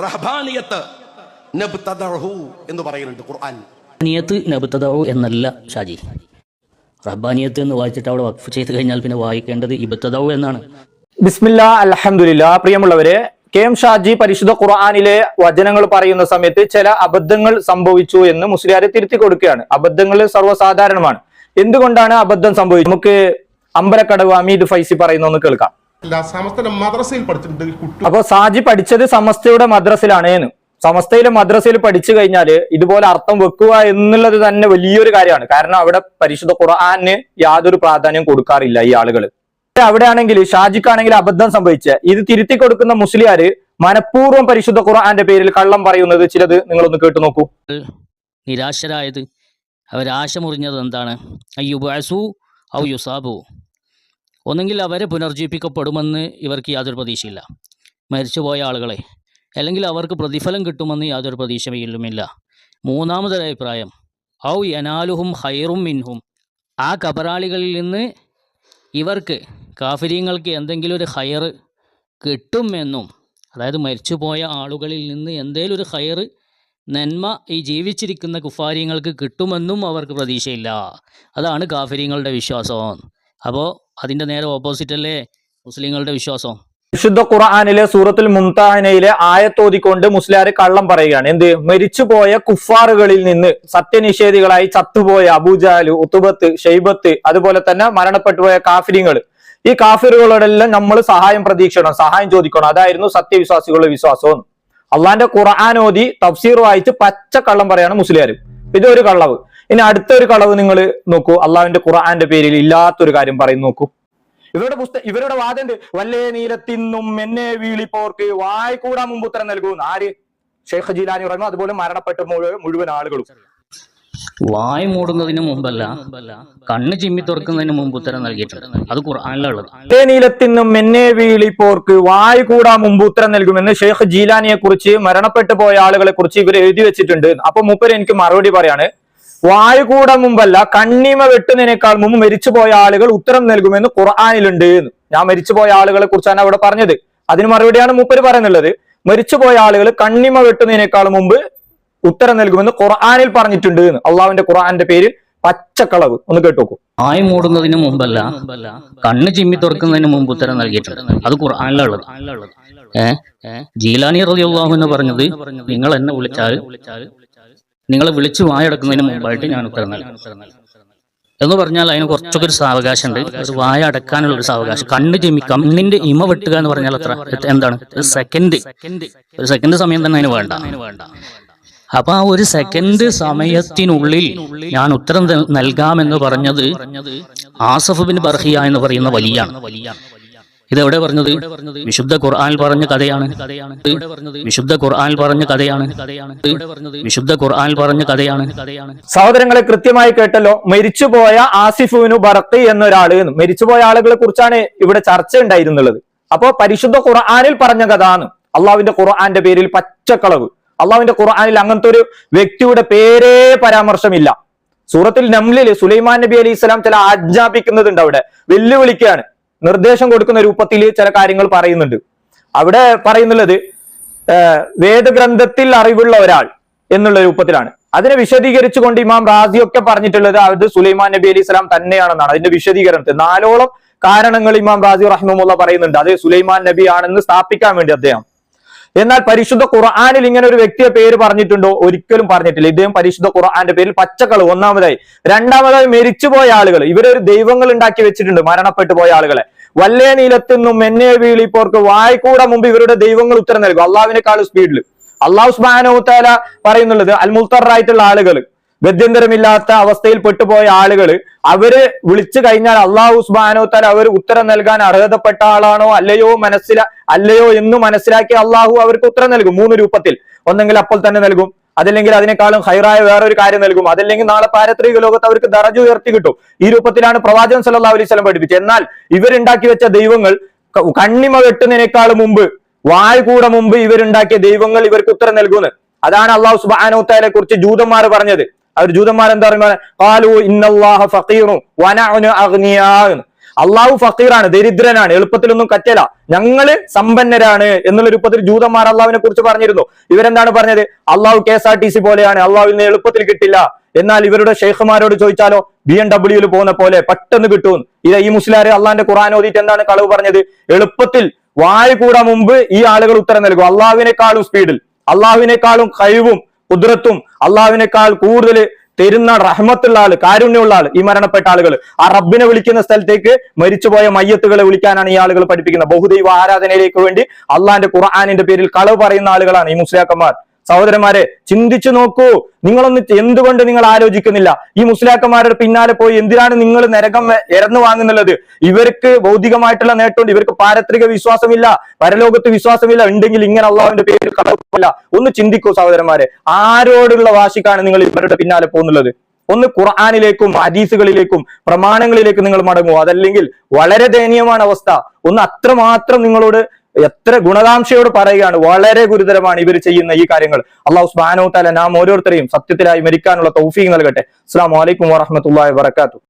റഹബാനിയത്ത് എന്ന് പറയുന്നുണ്ട് ഖുർആൻ. നിയത്ത് നബുത്തതാവു എന്നല്ല ഷാജി. റഹ്ബാനിയത്ത് എന്ന് വായിച്ചിട്ട് അവിടെ വഖഫ് ചെയ്ത് കഴിഞ്ഞാൽ പിന്നെ വായിക്കേണ്ടത് ഇബത്തതാവു എന്നാണ്. ബിസ്മില്ല അലഹമുല്ല പ്രിയമുള്ളവരെ കെ എം ഷാജി പരിശുദ്ധ ഖുർആാനിലെ വചനങ്ങൾ പറയുന്ന സമയത്ത് ചില അബദ്ധങ്ങൾ സംഭവിച്ചു എന്ന് മുസ്ലിയാരെ തിരുത്തി കൊടുക്കുകയാണ്. അബദ്ധങ്ങൾ സർവസാധാരണമാണ്. എന്തുകൊണ്ടാണ് അബദ്ധം സംഭവിച്ചത്? നമുക്ക് അമ്പലക്കടവ് അമീദ് ഫൈസി പറയുന്ന ഒന്ന് കേൾക്കാം. മദ്രസയിൽ പഠിച്ചിട്ടുണ്ട് കുട്ടി അപ്പൊ സാജി പഠിച്ചത് സമസ്തയുടെ മദ്രസിലാണ് സമസ്തയിലെ മദ്രസയിൽ പഠിച്ചു കഴിഞ്ഞാൽ ഇതുപോലെ അർത്ഥം വെക്കുക എന്നുള്ളത് തന്നെ വലിയൊരു കാര്യമാണ്. കാരണം അവിടെ പരിശുദ്ധ ഖുർആാന് യാതൊരു പ്രാധാന്യം കൊടുക്കാറില്ല ഈ ആളുകൾ അവിടെയാണെങ്കിൽ ഷാജിക്കാണെങ്കിൽ അബദ്ധം സംഭവിച്ച. ഇത് തിരുത്തി കൊടുക്കുന്ന മുസ്ലിയാര് മനഃപൂർവം പരിശുദ്ധ ഖുർആന്റെ പേരിൽ കള്ളം പറയുന്നത് ചിലത് നിങ്ങളൊന്ന് കേട്ടു നോക്കൂ. നിരാശരായത് അവരാശ മുറിഞ്ഞത് എന്താണ് ഔ യുസാബു. ഒന്നെങ്കിൽ അവരെ പുനർജീവിപ്പിക്കപ്പെടുമെന്ന് ഇവർക്ക് യാതൊരു പ്രതീക്ഷയില്ല. മരിച്ചുപോയ ആളുകളെ. അല്ലെങ്കിൽ അവർക്ക് പ്രതിഫലം കിട്ടുമെന്ന് യാതൊരു പ്രതീക്ഷയിലുമില്ല മൂന്നാമതൊരു അഭിപ്രായം. ഔ എനാലുഹും ഹൈറും മിൻഹും. ആ കബറാളികളിൽ നിന്ന് ഇവർക്ക് കാഫര്യങ്ങൾക്ക് എന്തെങ്കിലും ഒരു ഹയർ കിട്ടുമെന്നും അതായത് മരിച്ചുപോയ ആളുകളിൽ നിന്ന് എന്തേലും ഒരു ഹയർ നന്മ ഈ ജീവിച്ചിരിക്കുന്ന കുഫാര്യങ്ങൾക്ക് കിട്ടുമെന്നും അവർക്ക് പ്രതീക്ഷയില്ല. അതാണ് കാഫര്യങ്ങളുടെ വിശ്വാസം. അപ്പോൾ അതിന്റെ നേരെ ഓപ്പോസിറ്റ് അല്ലേ മുസ്ലിങ്ങളുടെ വിശ്വാസം? വിശുദ്ധ ഖുർആാനിലെ സൂറത്തുൽ മുംതാനയിലെ ആയത്തോതിക്കൊണ്ട് മുസ്ലിയാര് കള്ളം പറയുകയാണ്. എന്ത്? മരിച്ചുപോയ കുഫാറുകളിൽ നിന്ന് സത്യനിഷേധികളായി ചത്തുപോയ അബൂജാലു ഉത്തുബത്ത് ഷെയ്ബത്ത് അതുപോലെ തന്നെ മരണപ്പെട്ടുപോയ കാഫിരിങ്ങൾ. ഈ കാഫിറുകളോടെല്ലാം നമ്മൾ സഹായം പ്രതീക്ഷിക്കണം സഹായം ചോദിക്കണം. അതായിരുന്നു സത്യവിശ്വാസികളുടെ വിശ്വാസം. അള്ളാന്റെ ഖുർആൻ ഓതി തഫ്സീർ വായിച്ച് പച്ച കള്ളം പറയാണ് മുസ്ലിയാർ ഇതൊരു കള്ളവ്. ഇനി അടുത്ത ഒരു കളവ് നിങ്ങൾ നോക്കൂ. അള്ളാഹുവിന്റെ ഖുർആന്റെ പേരിൽ ഇല്ലാത്തൊരു കാര്യം പറയും നോക്കൂ. ഇവരുടെ പുസ്തകം ഇവരുടെ വാദം എന്ത് വല്ലേ നീലത്തിന്നും എന്നെ വീളിപ്പോർക്ക് വായിക്കൂടാ മുമ്പ് ഉത്തരം നൽകുന്നു ആര്? ഷെയ്ഖ് ജീലാനി പറഞ്ഞു അതുപോലെ മരണപ്പെട്ട മുഴുവൻ ആളുകളും. വായ് മൂടുന്നതിന് മുമ്പല്ല കണ്ണ് ചിമ്മി തുറക്കുന്നതിന് മുമ്പ് ഉത്തരം നൽകിയിട്ടുണ്ട്. അത് ഖുർആനിലുള്ളത്. നീലത്തിന്നും എന്നെ വീളിപ്പോർക്ക് വായ്കൂടാ മുമ്പ് ഉത്തരം നൽകുമെന്ന് ഷെയ്ഖ് ജീലാനിയെ കുറിച്ച് മരണപ്പെട്ടു പോയ ആളുകളെ കുറിച്ച് ഇവർ എഴുതി വെച്ചിട്ടുണ്ട്. അപ്പൊ മൂപ്പര് എനിക്ക് മറുപടി പറയാണ് വായുകൂട മുമ്പല്ല കണ്ണിമ വെട്ടുന്നതിനേക്കാൾ മുമ്പ് മരിച്ചുപോയ ആളുകൾ ഉത്തരം നൽകുമെന്ന് ഖുർആാനിലുണ്ട് എന്ന്. ഞാൻ മരിച്ചുപോയ ആളുകളെ കുറിച്ചാണ് അവിടെ പറഞ്ഞത്. അതിന് മറുപടിയാണ് മൂപ്പര് പറയുന്നുള്ളത്. മരിച്ചുപോയ ആളുകൾ കണ്ണിമ വെട്ടുന്നതിനേക്കാൾ മുമ്പ് ഉത്തരം നൽകുമെന്ന് ഖുർആാനിൽ പറഞ്ഞിട്ടുണ്ട് എന്ന്. അള്ളാഹുവിന്റെ ഖുർആാന്റെ പേരിൽ പച്ചക്കളവ്. ഒന്ന് കേട്ടോക്കൂ. ആയ മൂടുന്നതിന് മുമ്പല്ല കണ്ണ് ചിമ്മി തുറക്കുന്നതിന് മുമ്പ് ഉത്തരം നൽകിയിട്ടുണ്ട്. അത് ഖുർആാനിലുള്ളത്. ഏഹ് ജീലാനി റളിയല്ലാഹു എന്ന് പറഞ്ഞത് നിങ്ങൾ എന്നെ വിളിച്ചാൽ നിങ്ങളെ വിളിച്ച് വായടക്കുന്നതിന് മുമ്പായിട്ട് ഞാൻ ഉത്തരം നൽകും. എന്ന് പറഞ്ഞാൽ അതിന് കുറച്ചൊക്കെ ഒരു സാവകാശം ഉണ്ട് ഒരു വായ അടക്കാനുള്ള ഒരു സാവകാശം. കണ്ണ് ചിമ്മി കണ്ണിന്റെ ഇമ വെട്ടുക എന്ന് പറഞ്ഞാൽ അത്ര എന്താണ്? ഒരു സെക്കൻഡ് ഒരു സെക്കൻഡ് സമയം തന്നെ അതിന് വേണ്ട. അപ്പൊ ആ ഒരു സെക്കൻഡ് സമയത്തിനുള്ളിൽ ഞാൻ ഉത്തരം നൽകാമെന്ന് പറഞ്ഞത് ആസഫ് ബിൻ ബർഹിയ എന്ന് പറയുന്ന വലിയാണ്. ഇതെവിടെ പറഞ്ഞത്? വിശുദ്ധ ഖുർആൻ പറഞ്ഞ കഥയാണ്. വിശുദ്ധ ഖുർആൻ പറഞ്ഞ കഥയാണ്. വിശുദ്ധ ഖുർആൻ പറഞ്ഞ കഥയാണ്. സഹോദരങ്ങളെ കൃത്യമായി കേട്ടല്ലോ മരിച്ചുപോയ ആസിഫുവിനു ബറത്ത് എന്നൊരാൾ മരിച്ചുപോയ ആളുകളെ കുറിച്ചാണ് ഇവിടെ ചർച്ച ഉണ്ടായിരുന്നുള്ളത്. അപ്പോ പരിശുദ്ധ ഖുർആാനിൽ പറഞ്ഞ കഥ ആണ് അള്ളാവിന്റെ ഖുർആന്റെ പേരിൽ പച്ചക്കളവ്. അള്ളാവിന്റെ ഖുർആാനിൽ അങ്ങനത്തെ ഒരു വ്യക്തിയുടെ പേരേ പരാമർശമില്ല. സൂറത്തിൽ നംലിൽ സുലൈമാൻ നബി അലൈഹി സ്വലാം ചില ആജ്ഞാപിക്കുന്നതുണ്ട് അവിടെ. വെല്ലുവിളിക്കുകയാണ്. നിർദ്ദേശം കൊടുക്കുന്ന രൂപത്തിൽ ചില കാര്യങ്ങൾ പറയുന്നുണ്ട്. അവിടെ പറയുന്നുള്ളത് വേദഗ്രന്ഥത്തിൽ അറിവുള്ള ഒരാൾ എന്നുള്ള രൂപത്തിലാണ്. അതിനെ വിശദീകരിച്ചുകൊണ്ട് ഇമാം റാസി ഒക്കെ പറഞ്ഞിട്ടുള്ളത് അത് സുലൈമാൻ നബി അലി ഇസ്ലാം തന്നെയാണെന്നാണ്. അതിന്റെ വിശദീകരണത്തിൽ നാലോളം കാരണങ്ങൾ ഇമാം റാസി റഹ്മുള്ള പറയുന്നുണ്ട്. അത് സുലൈമാൻ നബി ആണെന്ന് സ്ഥാപിക്കാൻ വേണ്ടി അദ്ദേഹം. എന്നാൽ പരിശുദ്ധ ഖുർആാനിൽ ഇങ്ങനെ ഒരു വ്യക്തിയെ പേര് പറഞ്ഞിട്ടുണ്ടോ? ഒരിക്കലും പറഞ്ഞിട്ടില്ല. ഇദ്ദേഹം പരിശുദ്ധ ഖുർആാന്റെ പേരിൽ പച്ചക്കളവ്. ഒന്നാമതായി രണ്ടാമതായി മരിച്ചുപോയ ആളുകൾ. ഇവരൊരു ദൈവങ്ങൾ ഉണ്ടാക്കി വെച്ചിട്ടുണ്ട് മരണപ്പെട്ടു പോയ ആളുകളെ. വല്ലേ നീലത്തുനിന്നും എന്നെ വീളിപ്പോർക്ക് വായ്ക്കൂടെ മുമ്പ് ഇവരുടെ ദൈവങ്ങൾ ഉത്തരം നൽകും. അള്ളാവിനേക്കാൾ സ്പീഡിൽ അള്ളാഹു സ്ബാനോത്താല പറയുന്നുള്ളത് അൽമുത്തറായിട്ടുള്ള ആളുകൾ ഗത്യന്തരമില്ലാത്ത അവസ്ഥയിൽ പെട്ടുപോയ ആളുകൾ അവർ വിളിച്ചു കഴിഞ്ഞാൽ അള്ളാഹു സുബാനോത്താൽ അവർ ഉത്തരം നൽകാൻ അർഹതപ്പെട്ട ആളാണോ അല്ലയോ മനസ്സില അല്ലയോ എന്ന് മനസ്സിലാക്കി അള്ളാഹു അവർക്ക് ഉത്തരം നൽകും. മൂന്ന് രൂപത്തിൽ. ഒന്നെങ്കിൽ അപ്പോൾ തന്നെ നൽകും. അതല്ലെങ്കിൽ അതിനേക്കാളും ഹൈറായ വേറൊരു കാര്യം നൽകും. അതല്ലെങ്കിൽ നാളെ പാരത്രിക ലോകത്ത് അവർക്ക് ദറജ് ഉയർത്തി കിട്ടും. ഈ രൂപത്തിലാണ് പ്രവാചകൻ സല്ലാ അലൈഹി സ്വലം പഠിപ്പിച്ചത്. എന്നാൽ ഇവരുണ്ടാക്കി വെച്ച ദൈവങ്ങൾ കണ്ണിമ വെട്ടുന്നതിനേക്കാൾ മുമ്പ് വായ് കൂടെ മുമ്പ് ഇവരുണ്ടാക്കിയ ദൈവങ്ങൾ ഇവർക്ക് ഉത്തരം നൽകുന്നു. അതാണ് അള്ളാഹു സുബാനോത്തയെ കുറിച്ച് ജൂതന്മാർ പറഞ്ഞത്. അവർ ജൂതന്മാർ എന്താ പറയുന്നത്? അള്ളാഹു ഫക്കീറാണ് ദരിദ്രനാണ് എളുപ്പത്തിലൊന്നും കറ്റല. ഞങ്ങൾ സമ്പന്നരാണ് എന്നുള്ള രൂപത്തിൽ ജൂതന്മാർ അള്ളാഹുവിനെ കുറിച്ച് പറഞ്ഞിരുന്നു. ഇവരെന്താണ് പറഞ്ഞത്? അള്ളാഹു K S R T C പോലെയാണ് അള്ളാഹുവിന് എളുപ്പത്തിൽ കിട്ടില്ല. എന്നാൽ ഇവരുടെ ഷെയ്ഖുമാരോട് ചോദിച്ചാലോ? ബി എം ഡബ്ല്യൂയിൽ പോകുന്ന പോലെ പെട്ടെന്ന് കിട്ടും. ഇത് ഈ മുസ്ലിം അള്ളാന്റെ ഖുറാൻ ഓതിയിട്ട് എന്താണ് കളവ് പറഞ്ഞത്? എളുപ്പത്തിൽ വായു കൂടാ മുമ്പ് ഈ ആളുകൾ ഉത്തരം നൽകും. അള്ളാഹുവിനേക്കാളും സ്പീഡിൽ അള്ളാഹുവിനേക്കാളും കഴിവും കുതിരത്തും അള്ളാഹുവിനേക്കാൾ കൂടുതൽ തരുന്ന റഹ്മത്തുള്ള ആൾ കാരുണ്യമുള്ള ആൾ ഈ മരണപ്പെട്ട ആളുകൾ ആ റബ്ബിനെ വിളിക്കുന്ന സ്ഥലത്തേക്ക് മരിച്ചുപോയ മയ്യത്തുകളെ വിളിക്കാനാണ് ഈ ആളുകൾ പഠിപ്പിക്കുന്നത്. ബഹുദൈവ ആരാധനയിലേക്ക് വേണ്ടി അള്ളാന്റെ ഖുർആാനിന്റെ പേരിൽ കളവ് പറയുന്ന ആളുകളാണ് ഈ മുസ്ലിയാക്കന്മാർ. സഹോദരന്മാരെ ചിന്തിച്ചു നോക്കൂ. നിങ്ങളൊന്ന് എന്തുകൊണ്ട് നിങ്ങൾ ആലോചിക്കുന്നില്ല? ഈ മുസ്ലിയാക്കന്മാരുടെ പിന്നാലെ പോയി എന്തിനാണ് നിങ്ങൾ നരകം ഇറന്നു വാങ്ങുന്നുള്ളത്? ഇവർക്ക് ഭൗതികമായിട്ടുള്ള നേട്ടമുണ്ട്. ഇവർക്ക് പാരത്രിക വിശ്വാസമില്ല പരലോകത്ത് വിശ്വാസമില്ല. ഉണ്ടെങ്കിൽ ഇങ്ങനെ അള്ളാഹുവിന്റെ പേരിൽ കളവില്ല ഒന്ന് ചിന്തിക്കൂ സഹോദരന്മാരെ. ആരോടുള്ള വാശിക്കാണ് നിങ്ങൾ ഇവരുടെ പിന്നാലെ പോകുന്നുള്ളത്? ഒന്ന് ഖുർആാനിലേക്കും ഹദീസുകളിലേക്കും പ്രമാണങ്ങളിലേക്കും നിങ്ങൾ മടങ്ങുക. അതല്ലെങ്കിൽ വളരെ ദയനീയമാണ് അവസ്ഥ. ഒന്ന് അത്രമാത്രം നിങ്ങളോട് എത്ര ഗുണകാംക്ഷയോട് പറയുകയാണ് വളരെ ഗുരുതരമാണ് ഇവർ ചെയ്യുന്ന ഈ കാര്യങ്ങൾ. അള്ളാഹു സുബ്ഹാനഹു തആല നാം ഓരോരുത്തരെയും സത്യത്തിലായി മരിക്കാനുള്ള തൗഫീഖ് നൽകട്ടെ. അസ്സാം വലൈക്കും വാഹമത്തല്ലാ വാത്തു